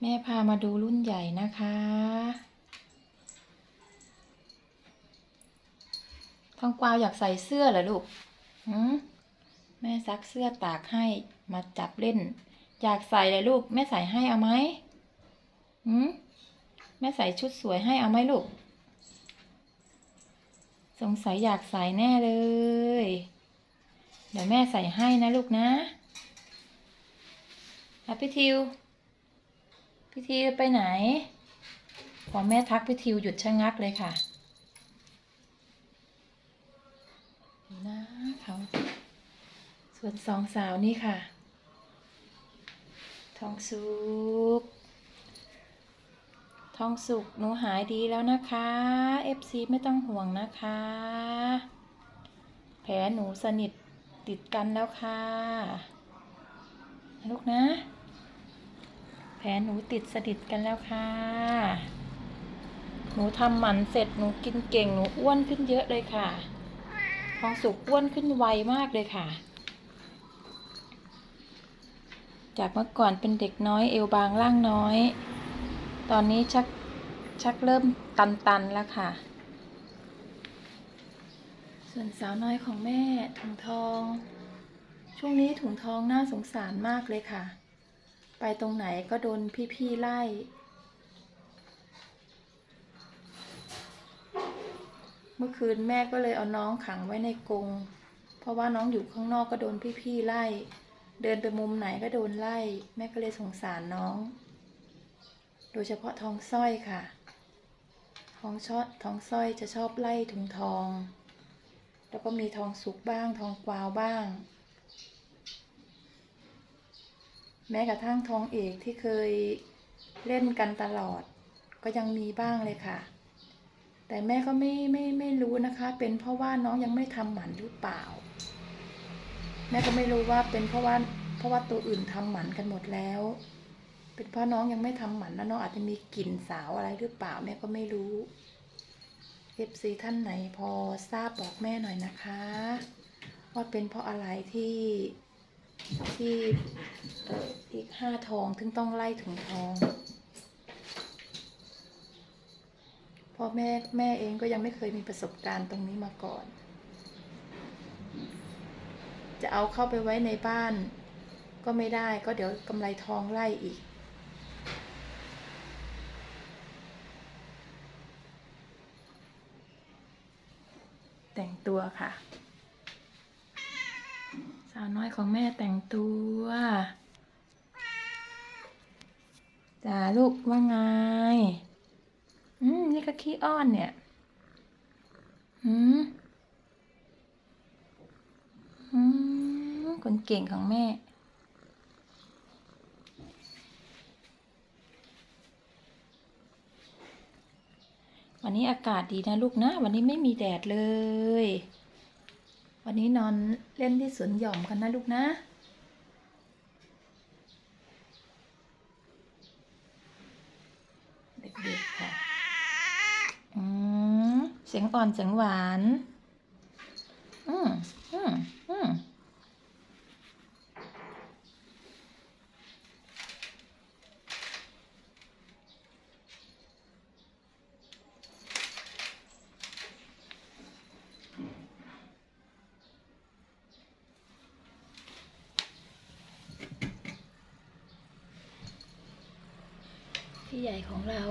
แม่พามาดูรุ่นใหญ่นะคะ ทองกวาวอยากใส่เสื้อเหรอลูกหืมแม่ซักเสื้อตากให้มาจับเล่น อยากใส่เลยลูก แม่ใส่ให้เอาไหมหืมแม่ใส่ชุดสวยให้เอาไหมลูก สงสัยอยากใส่แน่เลย เดี๋ยวแม่ใส่ให้นะลูกนะอะ พี่ทิธีไปไหน พอแม่ทักพี่ทิวหยุดชะงักเลยค่ะนะเขาส่วนสองสาวนี่ค่ะ ทองสุก ทองสุกหนูหายดีแล้วนะคะ FC ไม่ต้องห่วงนะคะ แผลหนูสนิทติดกันแล้วค่ะ ลูกนะ แผลหนูติดสนิทกันแล้วค่ะ หนูทำหมันเสร็จหนูกินเก่งหนูอ้วนขึ้นเยอะเลยค่ะ ทองสุกอ้วนขึ้นไวมากเลยค่ะ จากเมื่อก่อนเป็นเด็กน้อยเอวบางร่างน้อย ตอนนี้ชักชักเริ่มตันๆแล้วค่ะ ส่วนสาวน้อยของแม่ถุงทอง ช่วงนี้ถุงทองน่าสงสารมากเลยค่ะ ไปตรงไหนก็โดนพี่ๆไล่ เมื่อคืนแม่ก็เลยเอาน้องขังไว้ในกรง เพราะว่าน้องอยู่ข้างนอกก็โดนพี่ๆไล่ เดินไปมุมไหนก็โดนไล่ แม่ก็เลยสงสารน้อง โดยเฉพาะทองสร้อยค่ะ ทองชอทองสร้อยจะชอบไล่ถุงทอง แล้วก็มีทองสุกบ้าง ทองกวาวบ้าง แม้กระทั่งทองเอกที่เคยเล่นกันตลอด ก็ยังมีบ้างเลยค่ะ แต่แม่ก็ไม่ไม่ไม่รู้นะคะ เป็นเพราะว่าน้องยังไม่ทำหมันหรือเปล่า แม่ก็ไม่รู้ว่าเป็นเพราะว่าเพราะว่าตัวอื่นทำหมันกันหมดแล้ว เป็นเพราะน้องยังไม่ทำหมันแล้วน้องอาจจะมีกลิ่นสาวอะไรหรือเปล่าแม่ก็ไม่รู้เอฟซีท่านไหนพอทราบบอกแม่หน่อยนะคะ ว่าเป็นเพราะอะไรที่ ที่อีกห้าทองถึงต้องไล่ถุงทองเพราะแม่แม่เองก็ยังไม่เคยมีประสบการณ์ตรงนี้มาก่อน จะเอาเข้าไปไว้ในบ้าน ก็ไม่ได้ก็เดี๋ยวกำไรทองไล่อีก แต่งตัวค่ะาวน้อยของแม่แต่งตัวจ้าลูกว่าไง อืม นี่ก็ขี้อ้อนเนี่ย อืม อืม คนเก่งของแม่ วันนี้อากาศดีนะลูกนะ วันนี้ไม่มีแดดเลย วันนี้นอนเล่นที่สวนหย่อมกันนะลูกนะ เด็กๆค่ะ อืม เสียงอ่อนเสียงหวาน อืม อืม อืม พี่ใหญ่ของเรา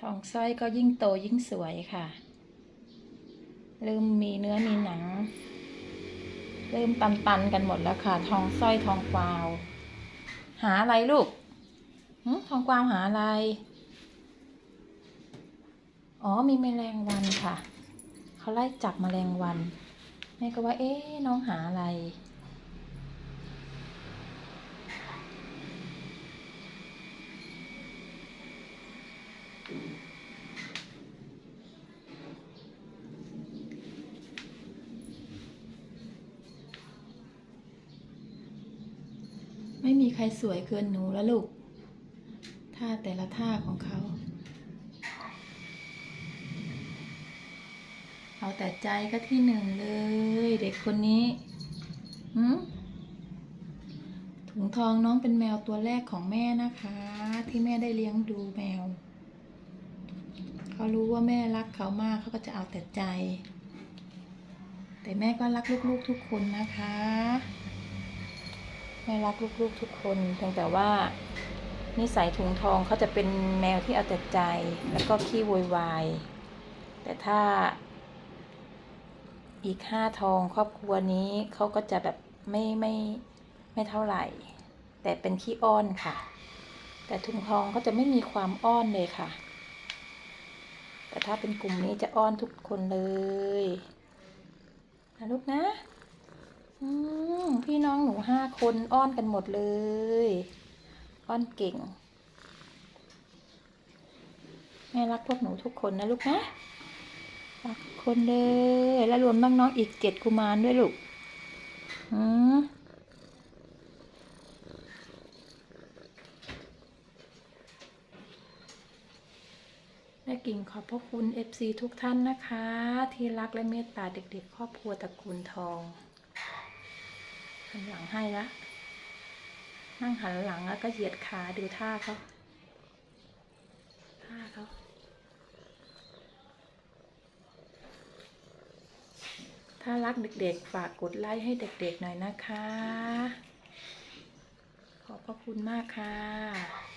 ทองสร้อยก็ยิ่งโตยิ่งสวยค่ะ เริ่มมีเนื้อมีหนัง เริ่มตันๆกันหมดแล้วค่ะ ทองสร้อยทองกวาว หาอะไรลูก ทองกวาวหาอะไร อ๋อมีแมลงวันค่ะ เขาไล่จับแมลงวัน แม่ก็ว่า เอ๊ะน้องหาอะไร ไม่มีใครสวยเกินหนูแล้วลูก แต่ละท่าของเขา เอาแต่ใจก็ที่หนึ่งเลย เด็กคนนี้หืมถุงทองน้องเป็นแมวตัวแรกของแม่นะคะ ที่แม่ได้เลี้ยงดูแมว เขารู้ว่าแม่รักเขามากเขาก็จะเอาแต่ใจ แต่แม่ก็รักลูกๆทุกคนนะคะ แม่รักลูกๆทุกคนเพียงแต่ว่า นิสัยถุงทองเขาจะเป็นแมวที่เอาแต่ใจ แล้วก็ขี้โวยวาย แต่ถ้าอีกห้าทองครอบครัวนี้เขาก็จะแบบไม่ไม่ไม่เท่าไหร่ แต่เป็นขี้อ้อนค่ะ แต่ถุงทองเขาจะไม่มีความอ้อนเลยค่ะ แต่ถ้าเป็นกลุ่มนี้จะอ้อนทุกคนเลยนะลูกนะพี่น้องหนูห้าคนอ้อนกันหมดเลย อ้อนเก่ง แม่รักพวกหนูทุกคนนะลูกนะ รักทุกคนเลยแล้วรวมน้องๆอีกเจ็ดกุมารด้วยลูกอืมแม่กิ่งขอบพระคุณ FC ทุกท่านนะคะ ที่รักและเมตตาเด็กๆ ครอบครัวตระกูลทองหันหลังให้ละ นั่งหันหลังแล้วก็เหยียดขาดูท่าเขาท่าเขาถ้ารักเด็กๆ ฝากกดไลค์ให้เด็กๆหน่อยนะคะ ขอบพระคุณมากค่ะ